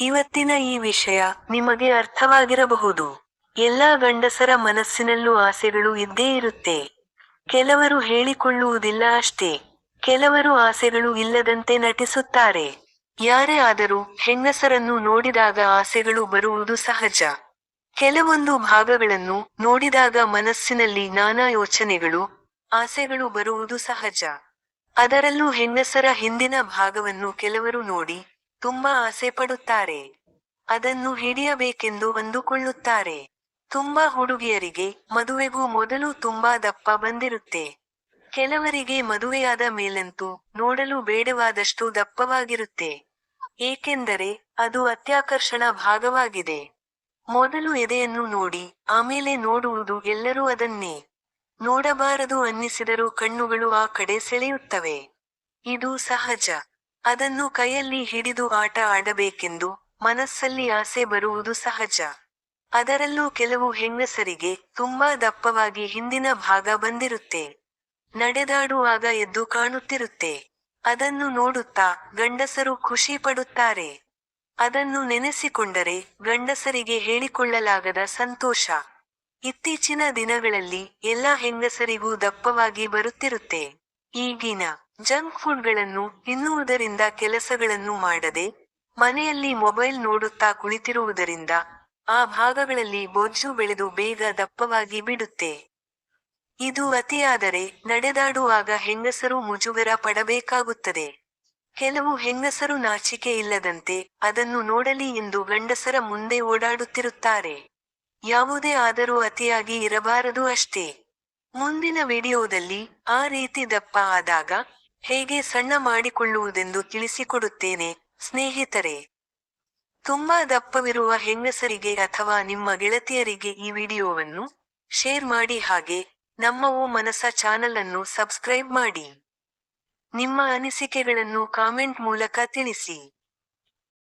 ಇವತ್ತಿನ ಈ ವಿಷಯ ನಿಮಗೆ ಅರ್ಥವಾಗಿರಬಹುದು. ಎಲ್ಲಾ ಗಂಡಸರ ಮನಸ್ಸಿನಲ್ಲೂ ಆಸೆಗಳು ಇದ್ದೇ ಇರುತ್ತೆ. ಕೆಲವರು ಹೇಳಿಕೊಳ್ಳುವುದಿಲ್ಲ ಅಷ್ಟೇ. ಕೆಲವರು ಆಸೆಗಳು ಇಲ್ಲದಂತೆ ನಟಿಸುತ್ತಾರೆ. ಯಾರೇ ಆದರೂ ಹೆಂಗಸರನ್ನು ನೋಡಿದಾಗ ಆಸೆಗಳು ಬರುವುದು ಸಹಜ. ಕೆಲವೊಂದು ಭಾಗಗಳನ್ನು ನೋಡಿದಾಗ ಮನಸ್ಸಿನಲ್ಲಿ ನಾನಾ ಯೋಚನೆಗಳು, ಆಸೆಗಳು ಬರುವುದು ಸಹಜ. ಅದರಲ್ಲೂ ಹೆಂಗಸರ ಹಿಂದಿನ ಭಾಗವನ್ನು ಕೆಲವರು ನೋಡಿ ತುಂಬಾ ಆಸೆ ಪಡುತ್ತಾರೆ. ಅದನ್ನು ಹಿಡಿಯಬೇಕೆಂದು ಅಂದುಕೊಳ್ಳುತ್ತಾರೆ ತುಂಬಾ ಹುಡುಗಿಯರಿಗೆ ಮದುವೆಗೂ ಮೊದಲು ತುಂಬಾ ದಪ್ಪ ಬಂದಿರುತ್ತೆ. ಕೆಲವರಿಗೆ ಮದುವೆಯಾದ ಮೇಲಂತೂ ನೋಡಲು ಬೇಡವಾದಷ್ಟು ದಪ್ಪವಾಗಿರುತ್ತೆ. ಏಕೆಂದರೆ ಅದು ಅತ್ಯಾಕರ್ಷಣ ಭಾಗವಾಗಿದೆ. ಮೊದಲು ಎದೆಯನ್ನು ನೋಡಿ, ಆಮೇಲೆ ನೋಡುವುದು ಎಲ್ಲರೂ ಅದನ್ನೇ. ನೋಡಬಾರದು ಅನ್ನಿಸಿದರೂ ಕಣ್ಣುಗಳು ಆ ಕಡೆ ಸೆಳೆಯುತ್ತವೆ. ಇದು ಸಹಜ. ಅದನ್ನು ಕೈಯಲ್ಲಿ ಹಿಡಿದು ಆಟ ಆಡಬೇಕೆಂದು ಮನಸ್ಸಲ್ಲಿ ಆಸೆ ಬರುವುದು ಸಹಜ. ಅದರಲ್ಲೂ ಕೆಲವು ಹೆಂಗಸರಿಗೆ ತುಂಬಾ ದಪ್ಪವಾಗಿ ಹಿಂದಿನ ಭಾಗ ಬಂದಿರುತ್ತೆ. ನಡೆದಾಡುವಾಗ ಎದ್ದು ಕಾಣುತ್ತಿರುತ್ತೆ. ಅದನ್ನು ನೋಡುತ್ತಾ ಗಂಡಸರು ಖುಷಿ ಪಡುತ್ತಾರೆ. ಅದನ್ನು ನೆನೆಸಿಕೊಂಡರೆ ಗಂಡಸರಿಗೆ ಹೇಳಿಕೊಳ್ಳಲಾಗದ ಸಂತೋಷ. ಇತ್ತೀಚಿನ ದಿನಗಳಲ್ಲಿ ಎಲ್ಲಾ ಹೆಂಗಸರಿಗೂ ದಪ್ಪವಾಗಿ ಬರುತ್ತಿರುತ್ತೆ. ಈಗಿನ ಜಂಕ್ ಫುಡ್ಗಳನ್ನು ತಿನ್ನುವುದರಿಂದ ಕೆಲಸಗಳನ್ನು ಮಾಡದೆ ಮನೆಯಲ್ಲಿ ಮೊಬೈಲ್ ನೋಡುತ್ತಾ ಕುಳಿತಿರುವುದರಿಂದ ಆ ಭಾಗಗಳಲ್ಲಿ ಬೊಜ್ಜು ಬೆಳೆದು ಬೇಗ ದಪ್ಪವಾಗಿ ಬಿಡುತ್ತೆ. ಇದು ಅತಿಯಾದರೆ ನಡೆದಾಡುವಾಗ ಹೆಂಗಸರು ಮುಜುಗರ ಪಡಬೇಕಾಗುತ್ತದೆ. ಕೆಲವು ಹೆಂಗಸರು ನಾಚಿಕೆ ಇಲ್ಲದಂತೆ ಅದನ್ನು ನೋಡಲಿ ಎಂದು ಗಂಡಸರ ಮುಂದೆ ಓಡಾಡುತ್ತಿರುತ್ತಾರೆ. ಯಾವುದೇ ಆದರೂ ಅತಿಯಾಗಿ ಇರಬಾರದು ಅಷ್ಟೇ. ಮುಂದಿನ ವಿಡಿಯೋದಲ್ಲಿ ಆ ರೀತಿ ದಪ್ಪ ಆದಾಗ ಹೇಗೆ ಸಣ್ಣ ಮಾಡಿಕೊಳ್ಳುವುದೆಂದು ತಿಳಿಸಿಕೊಡುತ್ತೇನೆ, ಸ್ನೇಹಿತರೆ. ತುಂಬಾ ದಪ್ಪವಿರುವ ಹೆಂಗಸರಿಗೆ ಅಥವಾ ನಿಮ್ಮ ಗೆಳತಿಯರಿಗೆ ಈ ವಿಡಿಯೋವನ್ನು ಶೇರ್ ಮಾಡಿ ಹಾಗೆ ನಮ್ಮ ಓ ಮನಸ ಚಾನಲ್ ಅನ್ನು ಸಬ್ಸ್ಕ್ರೈಬ್ ಮಾಡಿ. ನಿಮ್ಮ ಅನಿಸಿಕೆಗಳನ್ನು ಕಾಮೆಂಟ್ ಮೂಲಕ ತಿಳಿಸಿ.